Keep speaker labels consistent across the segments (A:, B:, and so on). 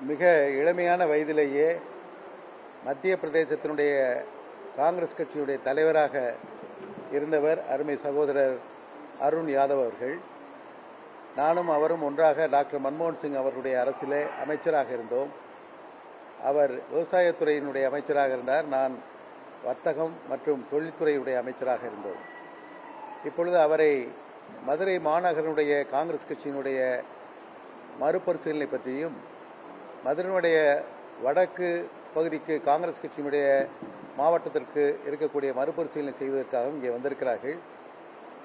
A: மிக இளமையான வயதிலேயே மத்திய பிரதேசத்தினுடைய காங்கிரஸ் கட்சியுடைய தலைவராக இருந்தவர் அருமை சகோதரர் அருண் யாதவ் அவர்கள். நானும் அவரும் ஒன்றாக டாக்டர் மன்மோகன் சிங் அவர்களுடைய அரசிலே அமைச்சராக இருந்தோம். அவர் விவசாயத்துறையினுடைய அமைச்சராக இருந்தார். நான் வர்த்தகம் மற்றும் தொழில்துறையுடைய அமைச்சராக இருந்தோம். இப்பொழுது அவரை மதுரை மாநகரனுடைய காங்கிரஸ் கட்சியினுடைய மறுபரிசீலனை பற்றியும் மதுரனுடைய வடக்கு பகுதிக்கு காங்கிரஸ் கட்சியினுடைய மாவட்டத்திற்கு இருக்கக்கூடிய மறுபரிசீலனை செய்வதற்காகவும் இங்கே வந்திருக்கிறார்கள்.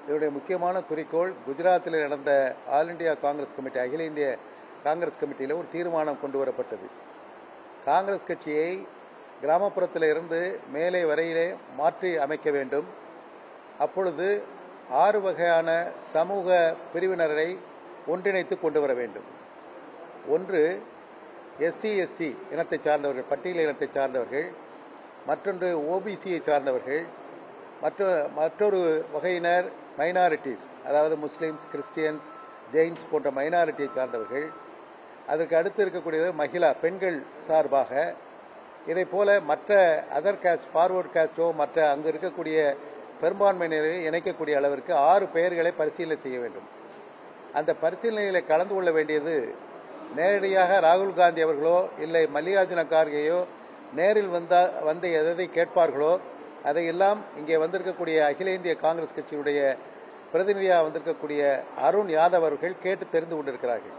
A: இதனுடைய முக்கியமான குறிக்கோள் குஜராத்தில் நடந்த ஆல் இந்தியா காங்கிரஸ் கமிட்டி அகில இந்திய காங்கிரஸ் கமிட்டியில் ஒரு தீர்மானம் கொண்டு வரப்பட்டது. காங்கிரஸ் கட்சியை கிராமப்புறத்தில் இருந்து மேலே வரையிலே மாற்றி அமைக்க வேண்டும். அப்பொழுது ஆறு வகையான சமூக பிரிவினரை ஒன்றிணைத்து கொண்டு வர வேண்டும். ஒன்று எஸ்சி எஸ்டி இனத்தை சார்ந்தவர்கள் பட்டியல் இனத்தை சார்ந்தவர்கள் மற்றொன்று ஓபிசியை சார்ந்தவர்கள் மற்ற மற்றொரு வகையினர் மைனாரிட்டிஸ் அதாவது முஸ்லீம்ஸ் கிறிஸ்டியன்ஸ் ஜெயின்ஸ் போன்ற மைனாரிட்டியை சார்ந்தவர்கள். அதற்கு அடுத்து இருக்கக்கூடியது மகிழா பெண்கள் சார்பாக. இதை போல மற்ற அதர் காஸ்ட் ஃபார்வர்ட் காஸ்டோ மற்ற அங்கு இருக்கக்கூடிய பெரும்பான்மையினரை இணைக்கக்கூடிய அளவிற்கு ஆறு பெயர்களை பரிசீலனை செய்ய வேண்டும். அந்த பரிசீலனைகளை கலந்து கொள்ள வேண்டியது நேரடியாக ராகுல் காந்தி அவர்களோ இல்லை மல்லிகார்ஜுன கார்கேயோ நேரில் வந்தா வந்து எதை கேட்பார்களோ அதையெல்லாம் இங்கே வந்திருக்கக்கூடிய அகில இந்திய காங்கிரஸ் கட்சியினுடைய பிரதிநிதியாக வந்திருக்கக்கூடிய அருண் யாதவ் அவர்கள் கேட்டு தெரிந்து கொண்டிருக்கிறார்கள்.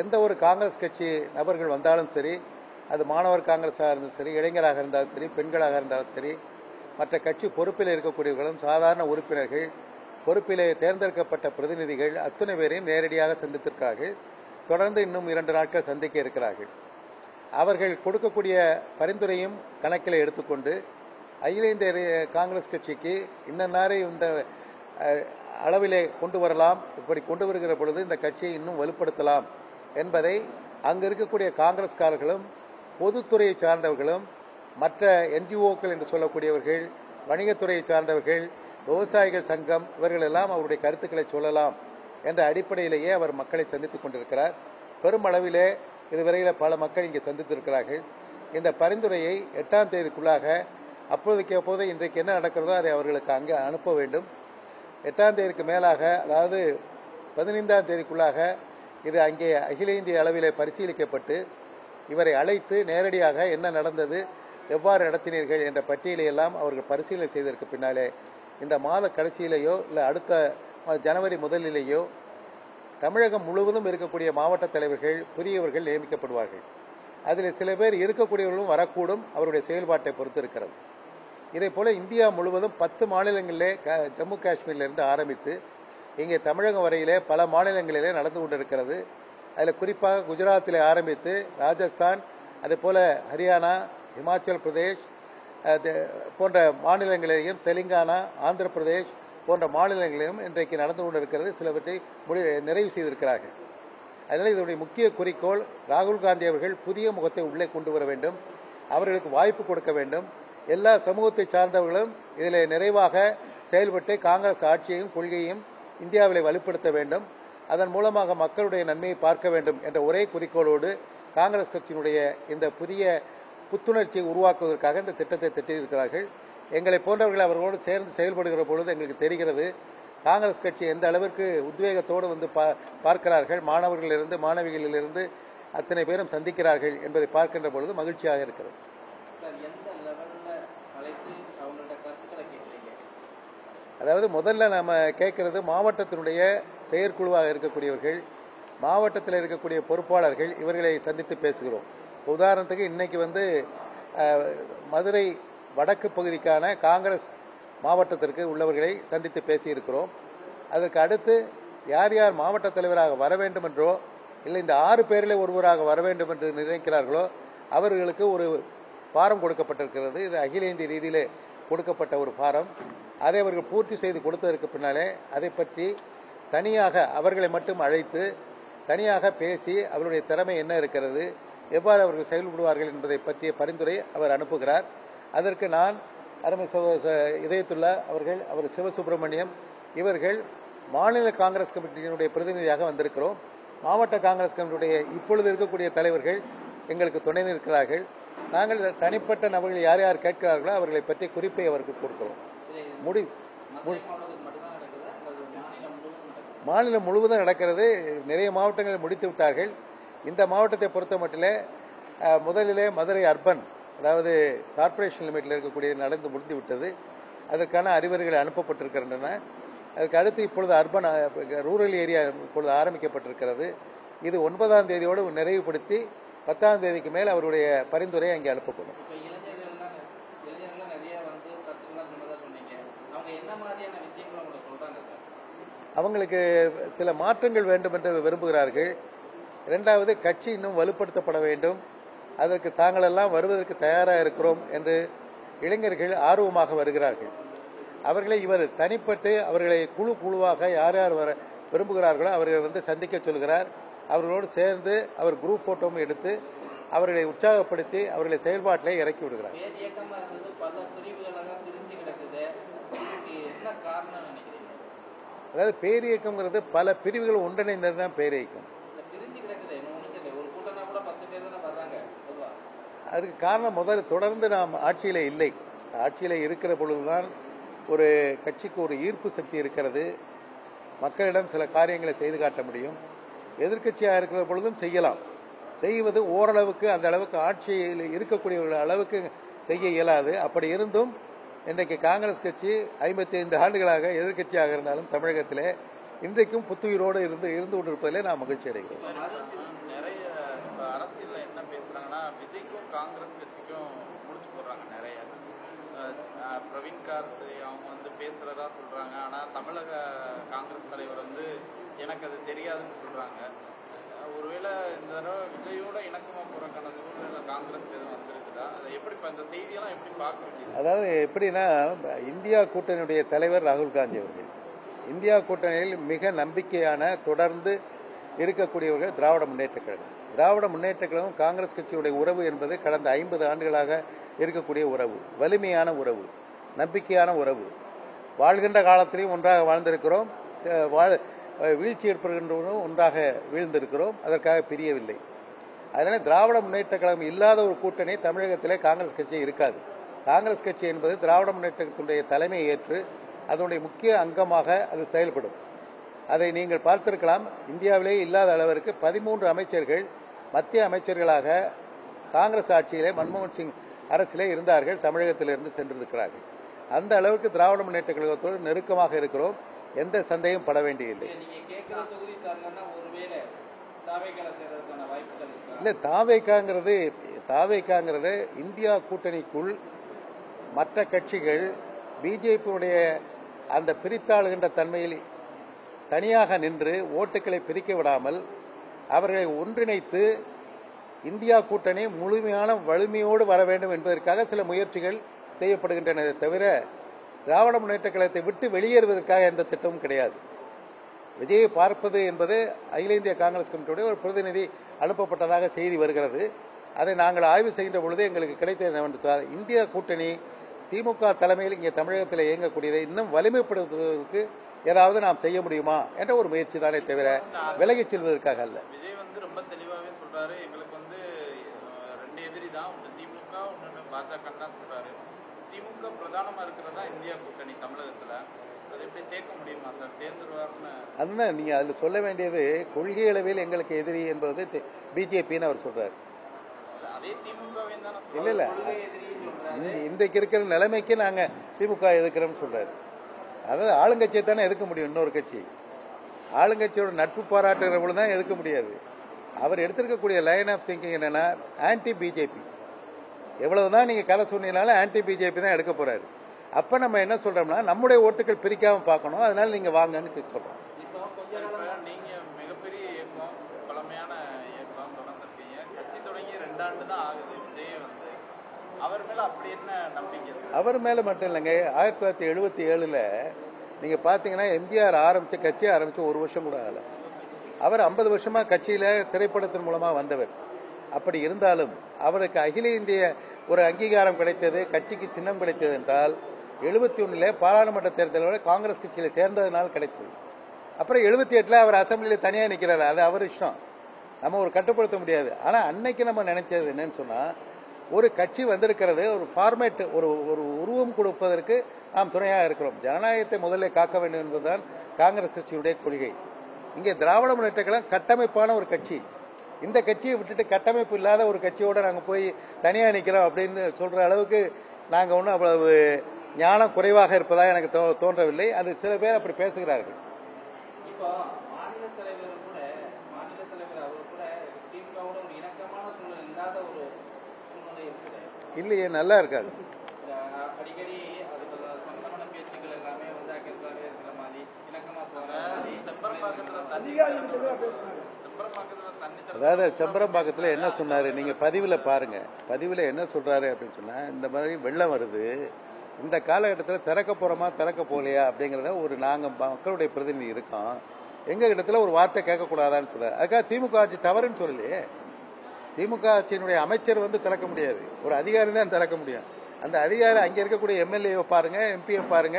A: எந்த ஒரு காங்கிரஸ் கட்சி நபர்கள் வந்தாலும் சரி அது மாணவர் காங்கிரஸாக இருந்தாலும் சரி இளைஞராக இருந்தாலும் சரி பெண்களாக இருந்தாலும் சரி மற்ற கட்சி பொறுப்பில் இருக்கக்கூடியவர்களும் சாதாரண உறுப்பினர்கள் பொறுப்பிலே தேர்ந்தெடுக்கப்பட்ட பிரதிநிதிகள் அத்துணை பேரையும் நேரடியாக சந்தித்திருக்கிறார்கள். தொடர்ந்து இன்னும் இரண்டு நாட்கள் சந்திக்க இருக்கிறார்கள். அவர்கள் கொடுக்கக்கூடிய பரிந்துரையும் கணக்கில் எடுத்துக்கொண்டு அகில இந்திய காங்கிரஸ் கட்சிக்கு இன்னன்னாரை இந்த அளவிலே கொண்டு வரலாம். இப்படி கொண்டு வருகிற பொழுது இந்த கட்சியை இன்னும் வலுப்படுத்தலாம் என்பதை அங்கு இருக்கக்கூடிய காங்கிரஸ்காரர்களும் பொதுத்துறையை சார்ந்தவர்களும் மற்ற என்ஜிஓக்கள் என்று சொல்லக்கூடியவர்கள் வணிகத்துறையை சார்ந்தவர்கள் விவசாயிகள் சங்கம் இவர்கள் எல்லாம் அவருடைய கருத்துக்களை சொல்லலாம். என்ற அடிப்படையிலேயே அவர் மக்களை சந்தித்துக் கொண்டிருக்கிறார். பெருமளவிலே இதுவரையில் பல மக்கள் இங்கே சந்தித்திருக்கிறார்கள். இந்த பரிந்துரையை எட்டாம் தேதிக்குள்ளாக அப்போதைக்கு அப்போது இன்றைக்கு என்ன நடக்கிறதோ அதை அவர்களுக்கு அங்கே அனுப்ப வேண்டும். எட்டாம் தேதிக்கு மேலாக அதாவது பதினைந்தாம் தேதிக்குள்ளாக இது அங்கே அகில இந்திய அளவிலே பரிசீலிக்கப்பட்டு இவரை அழைத்து நேரடியாக என்ன நடந்தது எவ்வாறு நடத்தினீர்கள் என்ற பட்டியலை எல்லாம் அவர்கள் பரிசீலனை செய்ததற்கு பின்னாலே இந்த மாத கடைசியிலேயோ இல்லை அடுத்த ஜனவரி முதலிலேயோ தமிழகம் முழுவதும் இருக்கக்கூடிய மாவட்ட தலைவர்கள் புதியவர்கள் நியமிக்கப்படுவார்கள். அதில் சில பேர் இருக்கக்கூடியவர்களும் வரக்கூடும் அவருடைய செயல்பாட்டை பொறுத்து இருக்கிறது இதே போல இந்தியா முழுவதும் பத்து மாநிலங்களிலே க- ஜம்மு காஷ்மீரிலிருந்து ஆரம்பித்து இங்கே தமிழகம் வரையிலே பல மாநிலங்களிலே நடந்து கொண்டிருக்கிறது. அதில் குறிப்பாக குஜராத்திலே ஆரம்பித்து ராஜஸ்தான் அதே போல ஹரியானா இமாச்சல் பிரதேஷ் போன்ற மாநிலங்களிலேயும் தெலுங்கானா ஆந்திர பிரதேஷ் போன்ற மாநிலங்களிலும் இன்றைக்கு நடந்து கொண்டிருக்கிறது சிலவற்றை முடி நிறைவு செய்திருக்கிறார்கள். அதனால் இதனுடைய முக்கிய குறிக்கோள் ராகுல் காந்தி அவர்கள் புதிய முகத்தை உள்ளே கொண்டு வர வேண்டும். அவர்களுக்கு வாய்ப்பு கொடுக்க வேண்டும். எல்லா சமூகத்தை சார்ந்தவர்களும் இதில் நிறைவாக செயல்பட்டு காங்கிரஸ் ஆட்சியையும் கொள்கையையும் இந்தியாவிலே வலுப்படுத்த வேண்டும். அதன் மூலமாக மக்களுடைய நன்மையை பார்க்க வேண்டும் என்ற ஒரே குறிக்கோளோடு காங்கிரஸ் கட்சியினுடைய இந்த புதிய புத்துணர்ச்சியை உருவாக்குவதற்காக இந்த திட்டத்தை திட்டியிருக்கிறார்கள். எங்களை போன்றவர்கள் அவர்களோடு சேர்ந்து செயல்படுகிற பொழுது எங்களுக்கு தெரிகிறது. காங்கிரஸ் கட்சி எந்த அளவிற்கு உத்வேகத்தோடு வந்து பார்க்கிறார்கள் மாணவர்களிலிருந்து மாணவிகளிலிருந்து அத்தனை பேரும் சந்திக்கிறார்கள் என்பதை பார்க்கின்ற பொழுது மகிழ்ச்சியாக இருக்கிறது. அதாவது முதல்ல நாம கேட்கறது மாவட்டத்தினுடைய செயற்குழுவாக இருக்கக்கூடியவர்கள் மாவட்டத்தில் இருக்கக்கூடிய பொறுப்பாளர்கள் இவர்களை சந்தித்து பேசுகிறோம். உதாரணத்துக்கு இன்னைக்கு வந்து மதுரை வடக்கு பகுதிக்கான காங்கிரஸ் மாவட்டத்திற்கு உள்ளவர்களை சந்தித்து பேசியிருக்கிறோம். அதற்கு அடுத்து யார் யார் மாவட்ட தலைவராக வர வேண்டும் என்றோ இல்லை இந்த ஆறு பேரில் ஒருவராக வர வேண்டும் என்று நினைக்கிறார்களோ அவர்களுக்கு ஒரு ஃபாரம் கொடுக்கப்பட்டிருக்கிறது. இது அகில இந்திய ரீதியில் கொடுக்கப்பட்ட ஒரு ஃபாரம் அதை அவர்கள் பூர்த்தி செய்து கொடுத்ததற்கு பின்னாலே அதை பற்றி தனியாக அவர்களை மட்டும் அழைத்து தனியாக பேசி அவருடைய திறமை என்ன இருக்கிறது எவ்வாறு அவர்கள் செயல்படுவார்கள் என்பதை பற்றிய பரிந்துரை அவர் அனுப்புகிறார். அதற்கு நான் அருமை இதயத்துள்ள அவர்கள் அவர் சிவசுப்பிரமணியம் இவர்கள் மாநில காங்கிரஸ் கமிட்டியினுடைய பிரதிநிதியாக வந்திருக்கிறோம். மாவட்ட காங்கிரஸ் கமிட்டியுடைய இப்பொழுது இருக்கக்கூடிய தலைவர்கள் எங்களுக்கு துணை நிற்கிறார்கள். நாங்கள் தனிப்பட்ட நபர்கள் யார் யார் கேட்கிறார்களோ அவர்களை பற்றி குறிப்பை அவருக்கு கொடுக்கிறோம். முடி
B: மாநிலம் முழுவதும்
A: நடக்கிறது. நிறைய மாவட்டங்களில் முடித்து விட்டார்கள். இந்த மாவட்டத்தை பொறுத்த மட்டிலே முதலிலே மதுரை அர்பன் அதாவது கார்ப்பரேஷன் லிமிட்டில் இருக்கக்கூடிய நடந்து முடிந்து விட்டது. அதற்கான அறிவுரைகள் அனுப்பப்பட்டிருக்கின்றன. அதுக்கு அடுத்து இப்பொழுது அர்பன் ரூரல் ஏரியா இப்பொழுது ஆரம்பிக்கப்பட்டிருக்கிறது. இது ஒன்பதாம் தேதியோடு நிறைவுபடுத்தி பத்தாம் தேதிக்கு மேல் அவருடைய பரிந்துரை அங்கே அனுப்பப்படும். அவங்களுக்கு சில மாற்றங்கள் வேண்டும் என்று விரும்புகிறார்கள். இரண்டாவது கட்சி இன்னும் வலுப்படுத்தப்பட வேண்டும். அதற்கு தாங்களெல்லாம் வருவதற்கு தயாராக இருக்கிறோம் என்று இளைஞர்கள் ஆர்வமாக வருகிறார்கள். அவர்களை இவர் தனிப்பட்டு அவர்களை குழு குழுவாக யார் யார் வர விரும்புகிறார்களோ அவர்களை வந்து சந்திக்க சொல்கிறார். அவர்களோடு சேர்ந்து அவர் குரூப் போட்டோவும் எடுத்து அவர்களை உற்சாகப்படுத்தி அவர்களை செயல்பாட்டிலே இறக்கி விடுகிறார். அதாவது பேரியக்கம்ங்கிறது பல பிரிவுகள் ஒன்றிணைந்தது தான் பேரியக்கம்
B: இந்த பிரிஞ்சு கிடக்குது இன்னும் ஒன்றும் சரி ஒரு கூட்டம்னா கூட பத்து பேர் தானே வர்றாங்க பொதுவா
A: அதுக்கு காரணம் முதல்ல தொடர்ந்து நாம் ஆட்சியில் இல்லை. ஆட்சியில் இருக்கிற பொழுதுதான் ஒரு கட்சிக்கு ஒரு ஈர்ப்பு சக்தி இருக்கிறது. மக்களிடம் சில காரியங்களை செய்து காட்ட முடியும். எதிர்க்கட்சியாக இருக்கிற பொழுதும் செய்யலாம். செய்வது ஓரளவுக்கு அந்த அளவுக்கு ஆட்சியில் இருக்கக்கூடிய அளவுக்கு செய்ய இயலாது. அப்படி இருந்தும் இன்றைக்கு காங்கிரஸ் கட்சி ஐம்பத்தி ஐந்து ஆண்டுகளாக எதிர்க்கட்சியாக இருந்தாலும் தமிழகத்திலே இன்றைக்கும் புத்துயிரோடு இருந்து இருந்து கொண்டிருப்பதிலே நான் மகிழ்ச்சி அடைகிறேன்
C: நிறைய இப்ப அரசியல்ல என்ன பேசுறாங்கன்னா விஜய்க்கும் காங்கிரஸ் கட்சிக்கும் முடிச்சு போடுறாங்க நிறைய. பிரவீன் கார்த்தி அவங்க வந்து பேசுறதா சொல்றாங்க. ஆனா தமிழக காங்கிரஸ் தலைவர் வந்து எனக்கு அது தெரியாதுன்னு சொல்றாங்க. ஒருவேளை இந்த தடவை விஜயோட இணக்கமா போறதுக்கான சூழ்நிலை காங்கிரஸ் எதுவும் வந்திருக்குதா? அதை எப்படி இப்ப இந்த செய்தியெல்லாம் எப்படி பார்க்க வேண்டியது?
A: அதாவது எப்படின்னா இந்தியா கூட்டணியுடைய தலைவர் ராகுல் காந்தி அவர்கள். இந்தியா கூட்டணியில் மிக நம்பிக்கையான தொடர்ந்து இருக்கக்கூடியவர்கள் திராவிட முன்னேற்ற கழகம். திராவிட முன்னேற்ற கழகம் காங்கிரஸ் கட்சியுடைய உறவு என்பது கடந்த ஐம்பது ஆண்டுகளாக இருக்கக்கூடிய உறவு வலிமையான உறவு நம்பிக்கையான உறவு. வாழ்கின்ற காலத்திலையும் ஒன்றாக வாழ்ந்திருக்கிறோம் வாழ் வீழ்ச்சி ஏற்படுகின்றவரும் ஒன்றாக வீழ்ந்திருக்கிறோம் அதற்காக பிரியவில்லை. அதனால் திராவிட முன்னேற்ற கழகம் இல்லாத ஒரு கூட்டணி தமிழகத்திலே காங்கிரஸ் கட்சி இருக்காது. காங்கிரஸ் கட்சி என்பது திராவிட முன்னேற்றத்தினுடைய தலைமையை ஏற்று அதனுடைய முக்கிய அங்கமாக அது செயல்படும். அதை நீங்கள் பார்த்திருக்கலாம் இந்தியாவிலே இல்லாத அளவிற்கு பதிமூன்று அமைச்சர்கள் மத்திய அமைச்சர்களாக காங்கிரஸ் ஆட்சியிலே மன்மோகன் சிங் அரசிலே இருந்தார்கள் தமிழகத்திலிருந்து சென்றிருக்கிறார்கள். அந்த அளவுக்கு திராவிட முன்னேற்ற கழகத்தோடு நெருக்கமாக இருக்கிறோம். எந்த சந்தேகம் பட வேண்டியதில்லை.
B: இல்ல,
A: தாவேக்காங்கிறது தாவேக்காங்கிறது இந்தியா கூட்டணிக்குள் மற்ற கட்சிகள் பிஜேபியுடைய அந்த பிரித்தாளுகின்ற தன்மையில் தனியாக நின்று ஓட்டுகளை பிரிக்க விடாமல் அவர்களை ஒன்றிணைத்து இந்தியா கூட்டணி முழுமையான வலிமையோடு வர வேண்டும் என்பதற்காக சில முயற்சிகள் செய்யப்படுகின்றன. தவிர திராவிட முன்னேற்ற கழகத்தை விட்டு வெளியேறுவதற்காக எந்த திட்டமும் கிடையாது. விஜயை பார்ப்பது என்பது அகில இந்திய காங்கிரஸ் கமிட்டியுடைய ஒரு பிரதிநிதி அனுப்பப்பட்டதாக செய்தி வருகிறது. அதை நாங்கள் ஆய்வு செய்கின்ற பொழுது எங்களுக்கு கிடைத்தது என்னவென்று சொன்னால் இந்திய கூட்டணி திமுக தலைமையில் இங்கே தமிழகத்தில் இயங்கக்கூடியதை இன்னும் வலிமைப்படுத்துவதற்கு ஏதாவது நாம் செய்ய முடியுமா என்ற ஒரு முயற்சி தானே தவிர விலகிச் செல்வதற்காக அல்ல.
C: விஜய் வந்து ரொம்ப தெளிவாவே சொல்றாரு. எங்களுக்கு வந்து ரெண்டு எதிரி தான். ஒன்று திமுக ஒன்று பாஜக தான் சொல்றாரு. திமுக பிரதானமா இருக்கிறதா இந்தியா கூட்டணி தமிழகத்துல?
A: அதுதான் நீங்க அதுல சொல்ல வேண்டியது கொள்கை அளவில் எங்களுக்கு எதிரி என்பது பிஜேபின்னு அவர் சொல்றாரு. இல்ல இல்ல. இன்றைக்கு இருக்கிற நிலைமைக்கு நாங்க திமுக எதிர்க்கிறோம்னு சொல்றாரு. அதாவது ஆளுங்கட்சியை தானே எதுக்க முடியும் இன்னொரு கட்சி. ஆளுங்கட்சியோட நட்பு பாராட்டுகிற பொழுது தான் எதுக்க முடியாது. அவர் எடுத்திருக்கக்கூடிய லைன் ஆஃப் திங்கிங் என்னன்னா ஆன்டி பிஜேபி எவ்வளவுதான் நீங்க கதை சொன்னீங்கனாலும் ஆன்டி பிஜேபி தான் எடுக்க போறாரு. அப்ப நம்ம என்ன சொல்றோம்னா நம்முடைய ஓட்டுகள் பிரிக்காம பார்க்கணும். அதனால நீங்க வாங்கன்னு சொல்றோம்.
C: மிகப்பெரிய இயக்கம் பழமையான இயக்கம் தொடர்ந்துருக்கீங்க. கட்சி தொடங்கி ரெண்டாண்டு தான் ஆகுது. அவர் மேல அப்படி என்ன நம்பிக்கை?
A: அவர் மேல மட்டும் இல்லைங்க. ஆயிரத்தி தொள்ளாயிரத்தி எழுபத்தி ஏழுல நீங்க பாத்தீங்கன்னா எம்ஜிஆர் ஆரம்பிச்ச கட்சி ஆரம்பிச்சு ஒரு வருஷம் கூட ஆகல. அவர் ஐம்பது வருஷமா கட்சியில திரைப்படத்தின் மூலமா வந்தவர். அப்படி இருந்தாலும் அவருக்கு அகில இந்திய ஒரு அங்கீகாரம் கிடைத்தது கட்சிக்கு சின்னம் கிடைத்தது என்றால் எழுபத்தி ஒன்றில் பாராளுமன்ற தேர்தலோட காங்கிரஸ் கட்சியில் சேர்ந்ததுனால் கிடைத்தது. அப்புறம் எழுபத்தி எட்டில் அவர் அசம்பிளியில் தனியாக நிற்கிறார் அது அவர் இஷ்டம். நம்ம ஒரு கட்டுப்படுத்த முடியாது. ஆனால் அன்னைக்கு நம்ம நினைச்சது என்னன்னு சொன்னால் ஒரு கட்சி வந்திருக்கிறது ஒரு ஃபார்மேட் ஒரு ஒரு உருவம் கொடுப்பதற்கு நாம் துணையாக இருக்கிறோம். ஜனநாயகத்தை முதல்ல காக்க வேண்டும் என்பதுதான் காங்கிரஸ் கட்சியுடைய கொள்கை. இங்கே திராவிட முன்னேற்ற கழகம் கட்டமைப்பான ஒரு கட்சி. இந்த கட்சியை விட்டுட்டு கட்டமைப்பு இல்லாத ஒரு கட்சியோடு நாங்கள் போய் தனியாக நிற்கிறோம் அப்படின்னு சொல்கிற அளவுக்கு நாங்கள் ஒன்றும் அவ்வளவு ஞானம் குறைவாக இருப்பதாக எனக்கு தோ- தோன்றவில்லை. அது சில பேர் அப்படி பேசுகிறார்கள்
B: இப்போ மாநில தலைவர் கூட மாநில தலைவர் அவர் கூட திமுகவோட ஒரு இணக்கமான சூழ்நிலை இல்லாத ஒரு சூழ்நிலை இருக்குது
A: இல்லையே நல்லா இருக்காது
B: இந்த அடிக்கடி அதுக்கு சொந்தமான பேச்சுக்கள் எல்லாமே வந்து அகேன்ஸ்டாகவே இருக்கிற மாதிரி இணக்கமா போகிற மாதிரி
C: செம்பரம்பாக்கத்துல தண்ணி செம்பரம்பாக்கத்துல தண்ணி திறந்து
A: அதாவது செம்பரம்பாக்கத்தில் என்ன சொன்னாரு? நீங்க பதிவுல பாருங்க. பதிவுல என்ன சொல்றாரு அப்படின்னு சொன்னா இந்த மாதிரி வெள்ளம் வருது. இந்த காலகட்டத்தில் திறக்க போறோமா திறக்க போகலையா அப்படிங்கிறத ஒரு நாங்க மக்களுடைய பிரதிநிதி இருக்கோம். எங்க இடத்துல ஒரு வார்த்தை கேட்கக்கூடாதான்னு சொல்றாரு. அதுக்காக திமுக ஆட்சி தவறுன்னு சொல்லலையே. திமுக ஆட்சியினுடைய அமைச்சர் வந்து திறக்க முடியாது. ஒரு அதிகாரி தான் திறக்க முடியும். அந்த அதிகாரி அங்க இருக்கக்கூடிய எம்எல்ஏ பாருங்க எம்பியை பாருங்க.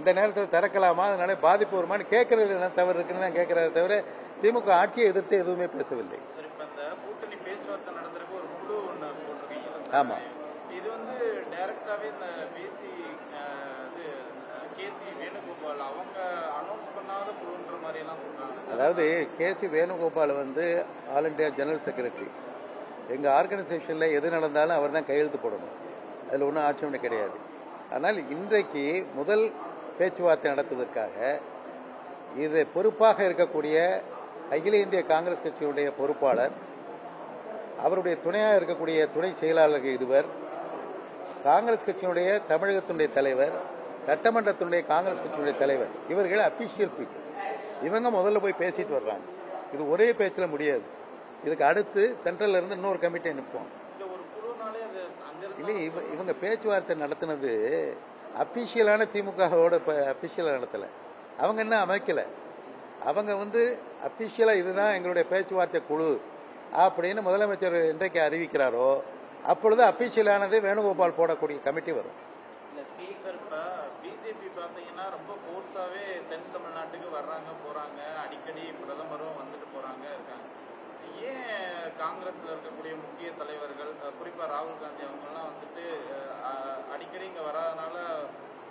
A: இந்த நேரத்தில் திறக்கலாமா? அதனால பாதிப்பு வருமான்னு கேட்கறது என்ன தவறு இருக்குன்னு தான் கேட்கிறாரு தவிர திமுக ஆட்சியை எதிர்த்து எதுவுமே பேசவில்லை.
C: சரி இப்ப இந்த கூட்டணி பேச்சுவார்த்தை நடந்திருக்கு ஒரு குழு ஒண்ணு போட்டிருக்கீங்க.
A: ஆமா.
C: இது வந்து டைரக்டாவே இந்த பிசி கேசி வேணுகோபால் அவங்க அனௌன்ஸ் பண்ணாத குழுன்ற மாதிரி எல்லாம் சொல்றாங்க
A: அதாவது கே சி வேணுகோபால் வந்து ஆல் இண்டியா ஜெனரல் செக்ரட்டரி. எங்கள் ஆர்கனைசேஷனில் எது நடந்தாலும் அவர் தான் கையெழுத்து போடணும். அதில் ஒன்றும் ஆட்சேபனை கிடையாது. ஆனால் இன்றைக்கு முதல் பேச்சுவார்த்தை நடத்துவதற்காக இது பொறுப்பாக இருக்கக்கூடிய அகில இந்திய காங்கிரஸ் கட்சியுடைய பொறுப்பாளர் அவருடைய துணையாக இருக்கக்கூடிய துணை செயலாளர்கள் இருவர் காங்கிரஸ் கட்சியினுடைய தமிழகத்தினுடைய தலைவர் சட்டமன்றத்தினுடைய காங்கிரஸ் கட்சியினுடைய தலைவர் இவர்கள் அபிஷியல் பீப்புள் இவங்க முதல்ல போய் பேசிட்டு வர்றாங்க. இது ஒரே பேச்சில் முடியாது. இதுக்கு அடுத்து சென்ட்ரல்ல இருந்து இன்னொரு கமிட்டியை நிற்போம் இல்லை இவங்க பேச்சுவார்த்தை நடத்தினது அபிஷியலான திமுகவோட அபிஷியலாக நடத்தலை. அவங்க என்ன அமைக்கல? அவங்க வந்து அபிஷியலா இதுதான் எங்களுடைய பேச்சுவார்த்தை குழு அப்படின்னு முதலமைச்சர் என்றைக்கு அறிவிக்கிறாரோ அப்பொழுது அபிஷியலானது வேணுகோபால் போடக்கூடிய கமிட்டி வரும்.
C: பிஜேபி பாத்தீங்கன்னா ரொம்ப ஃபோர்ஸாவே தென் தமிழ்நாட்டுக்கு வர்றாங்க போறாங்க அடிக்கடி பிரதமரும் வந்துட்டு போறாங்க இருக்காங்க ஏன் காங்கிரஸ்ல இருக்கக்கூடிய முக்கிய தலைவர்கள் அஹ், குறிப்பா ராகுல் காந்தி அவங்கெல்லாம் வந்துட்டு அடிக்கடி இங்க வராதனால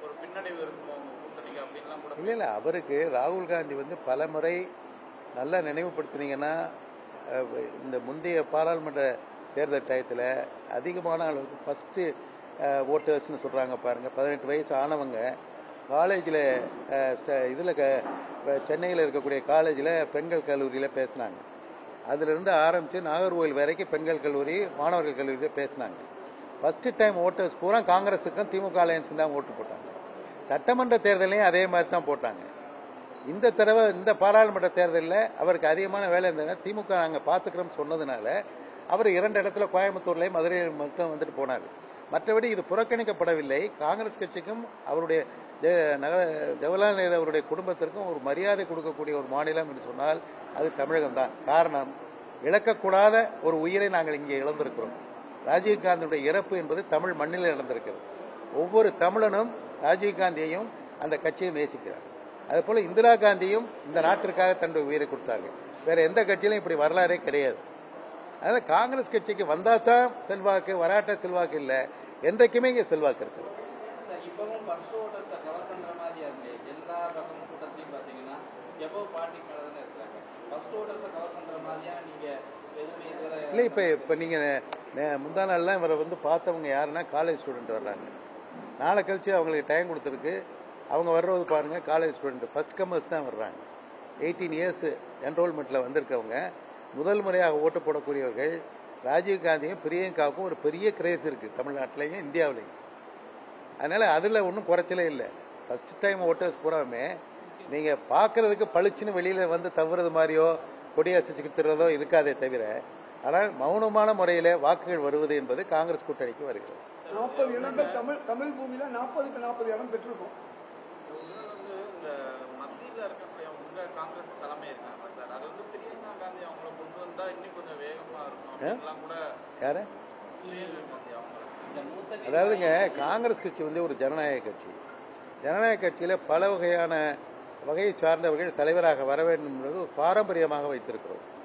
C: ஒரு பின்னடைவு இருக்குமோ அவங்க கூட்டணிக்கு அப்படின்லாம் கூட
A: இல்லை இல்லை அவருக்கு ராகுல் காந்தி வந்து பல முறை நல்லா நினைவுபடுத்தினீங்கன்னா இந்த முந்தைய பாராளுமன்ற தேர்தல் டயத்தில் அதிகமான அளவுக்கு ஃபஸ்ட்டு ஓட்டர்ஸ்னு சொல்கிறாங்க பாருங்கள் பதினெட்டு வயசு ஆனவங்க காலேஜில் இதில் க சென்னையில் இருக்கக்கூடிய காலேஜில் பெண்கள் கல்லூரியில் பேசினாங்க. அதிலிருந்து ஆரம்பித்து நாகர்கோவில் வரைக்கும் பெண்கள் கல்லூரி மாணவர்கள் கல்லூரியில் பேசினாங்க. ஃபஸ்ட்டு டைம் ஓட்டர்ஸ் பூரா காங்கிரஸுக்கும் திமுக அலையன்ஸுக்கும் தான் ஓட்டு போட்டாங்க. சட்டமன்ற தேர்தலையும் அதே மாதிரி தான் போட்டாங்க. இந்த தடவை இந்த பாராளுமன்ற தேர்தலில் அவருக்கு அதிகமான வேலை இருந்ததுன்னா திமுக நாங்கள் பார்த்துக்கிறோம் சொன்னதுனால அவர் இரண்டு இடத்துல கோயம்புத்தூர்லேயும் மதுரையில் மட்டும் வந்துட்டு போனார். மற்றபடி இது புறக்கணிக்கப்படவில்லை. காங்கிரஸ் கட்சிக்கும் அவருடைய நகர ஜவஹர்லால் நேரு அவருடைய குடும்பத்திற்கும் ஒரு மரியாதை கொடுக்கக்கூடிய ஒரு மாநிலம் என்று சொன்னால் அது தமிழகம் தான் காரணம் இழக்கக்கூடாத ஒரு உயிரை நாங்கள் இங்கே இழந்திருக்கிறோம். ராஜீவ்காந்தியுடைய இறப்பு என்பது தமிழ் மண்ணில் நடந்திருக்கிறது. ஒவ்வொரு தமிழனும் ராஜீவ்காந்தியையும் அந்த கட்சியை நேசிக்கிறார். அதுபோல இந்திரா காந்தியும் இந்த நாட்டிற்காக தன்னுடைய உயிரை கொடுத்தார்கள். வேற எந்த கட்சியிலும் இப்படி வரலாறே கிடையாது. அதனால காங்கிரஸ் கட்சிக்கு வந்தா தான் செல்வாக்கு வராட்ட செல்வாக்கு இல்லை. என்றைக்குமே இங்கே செல்வாக்கு இருக்குது
B: சார் இப்பவும் ஃபர்ஸ்ட் ஓட்டர்ஸை கவர் பண்ற மாதிரியா இருக்கு எல்லா பக்கமும் கூட்டத்தையும் எவ்வளவு பார்ட்டி மேல இருக்காங்க ஃபர்ஸ்ட் ஓட்டர்ஸை கவர் பண்ற மாதிரியா நீங்க எதுவும் இதுவரை
A: இல்லை இப்போ இப்போ நீங்கள் முந்தா நாள்லாம் இவரை வந்து பார்த்தவங்க யாருன்னா காலேஜ் ஸ்டூடெண்ட் வர்றாங்க. நாளை கழிச்சு அவங்களுக்கு டைம் கொடுத்துருக்கு. அவங்க வர்றது பாருங்க காலேஜ் ஸ்டூடெண்ட் ஃபர்ஸ்ட் கமர்ஸ் தான் வர்றாங்க. எயிட்டீன் இயர்ஸ் என்ரோல்மெண்ட்டில் வந்திருக்கவங்க. முதல் முறையாக ஓட்டு போடக்கூடியவர்கள் ராஜீவ் காந்தியும் பிரியங்காவுக்கும் ஒரு பெரிய கிரேஸ் இருக்குது தமிழ்நாட்டிலையும் இந்தியாவிலையும். அதனால அதில் ஒன்றும் குறைச்சலே இல்லை. ஃபர்ஸ்ட் டைம் ஓட்டர்ஸ் பூராமே நீங்கள் பார்க்கறதுக்கு பளிச்சுன்னு வெளியில் வந்து தவறுது மாதிரியோ கொடி அசைச்சுக்கிட்டு திர்றதோ இருக்காதே தவிர ஆனால் மௌனமான முறையில் வாக்குகள் வருவது என்பது காங்கிரஸ் கூட்டணிக்கு வருகிறது.
D: நாற்பது இடங்கள் தமிழ் தமிழ் பூமியில நாற்பதுக்கு நாற்பது இடம் பெற்றிருக்கோம்.
C: இன்னொன்னு வந்து இந்த மத்தியில இருக்கக்கூடிய உங்க காங்கிரஸ் தலைமை இருக்காங்க சார் அது வந்து பிரியங்கா காந்தி அவங்கள கொண்டு வந்தா இன்னும் கொஞ்சம் வேகமா இருக்கும் அப்படின்லாம் கூட
A: யாரு?
C: பிரியங்கா காந்தி அவங்க
B: இந்த மூத்த
A: அதாவதுங்க காங்கிரஸ் கட்சி வந்து ஒரு ஜனநாயக கட்சி. ஜனநாயக கட்சியில் பல வகையான வகையை சார்ந்தவர்கள் தலைவராக வர வேண்டும் என்பது பாரம்பரியமாக வைத்திருக்கிறோம்.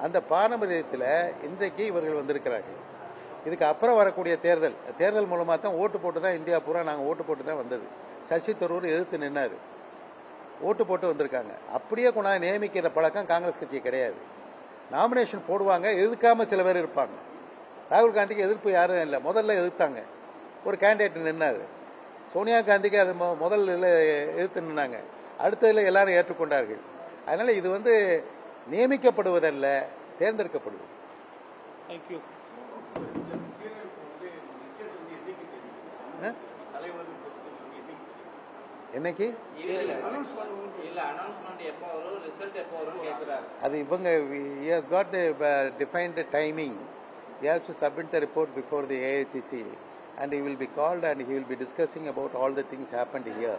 A: அந்த பாரம்பரியத்தில் இன்றைக்கு இவர்கள் வந்திருக்கிறார்கள். இதுக்கு அப்புறம் வரக்கூடிய தேர்தல். தேர்தல் மூலமாக தான் ஓட்டு போட்டு தான் இந்தியா பூரா நாங்கள் ஓட்டு போட்டு தான் வந்தது. சசி தரூர் எதிர்த்து நின்னார். ஓட்டு போட்டு வந்திருக்காங்க. அப்படியே கொண்டாந்து நியமிக்கிற பழக்கம் காங்கிரஸ் கட்சி கிடையாது. நாமினேஷன் போடுவாங்க. எதிர்க்காம சில பேர் இருப்பாங்க. ராகுல் காந்திக்கு எதிர்ப்பு யாரும் இல்லை. முதல்ல எதிர்த்தாங்க. ஒரு கேண்டிடேட் நின்னார். சோனியா காந்திக்கு அது மொ- எதிர்த்து நின்னாங்க. அடுத்ததில் எல்லாரும் ஏற்றுக்கொண்டார்கள் அதனால இது வந்து நியமிக்கப்படுவதல்ல தேர்ந்தெடுக்கப்படுவது
E: தேங்க்யூ
A: ஆ? என்னைக்கு
B: இல்ல இல்ல அனௌன்ஸ்மெண்ட் எப்போ வரும் ரிசல்ட் எப்போ வரும் கேக்குறாரு
A: அது இவங்க the uh, defined timing he has to submit the report before the AICC and he will be called and he will be discussing about all the things happened here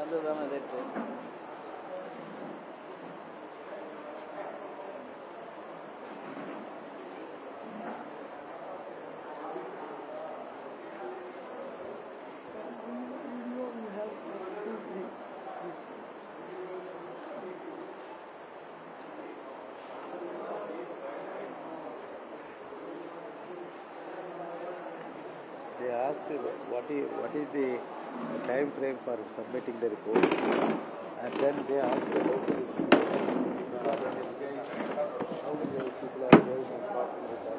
B: দেখতে
A: They asked what is, what is the time frame for submitting the report? And then they asked about how the people are going and talking about